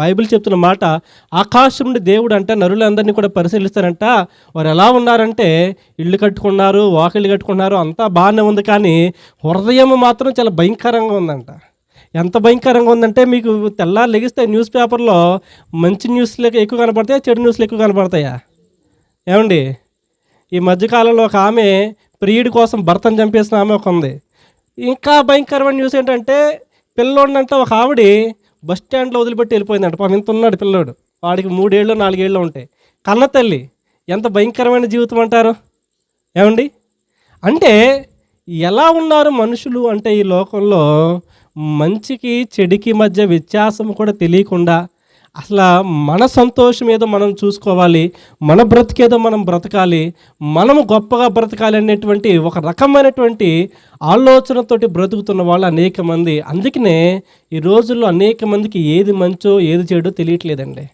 Bible చెప్తున్న మాట ఆకాశం నుండి దేవుడు అంటే నరులందరినీ కూడా పరిశీలిస్తారంట. వారు ఎలా ఉన్నారంటే ఇల్లు కట్టుకున్నారు వాకిళ్ళు కట్టుకున్నారు అంతా బాగానే ఉంది కానీ హృదయం మాత్రం చాలా భయంకరంగా ఉందంట. ఎంత భయంకరంగా ఉందంటే మీకు తెల్లారు లెగిస్తే న్యూస్ పేపర్లో మంచి న్యూస్లు ఎక్కువ కనపడతాయా చెడు న్యూస్లు ఎక్కువ కనపడతాయా? ఏమండి? ఈ మధ్యకాలంలో ఒక ఆమె ప్రియుడి కోసం భర్తను చంపేసిన ఆమె ఒక ఉంది ఇంకా భయంకరమైన న్యూస్ ఏంటంటే పిల్లోడినంటే ఒక ఆవిడ బస్ స్టాండ్లో వదిలిపెట్టి వెళ్ళిపోయిందంట. పాపం ఇంత ఉన్నాడు పిల్లోడు. వాడికి మూడేళ్ళు నాలుగేళ్ళు ఉంటాయి. కన్న తల్లి ఎంత భయంకరమైన జీవితం అంటారు? ఏమండి? అంటే ఎలా ఉన్నారు మనుషులు అంటే ఈ లోకంలో మంచికి చెడుకి మధ్య వ్యత్యాసం కూడా తెలియకుండా అసలు మన సంతోషం ఏదో మనం చూసుకోవాలి మన బ్రతికేదో మనం బ్రతకాలి మనము గొప్పగా బ్రతకాలి అనేటువంటి ఒక రకమైనటువంటి ఆలోచనతోటి బ్రతుకుతున్న వాళ్ళు అనేక మంది. అందుకనే ఈ రోజుల్లో అనేక మందికి ఏది మంచో ఏది చెడో తెలియట్లేదండి.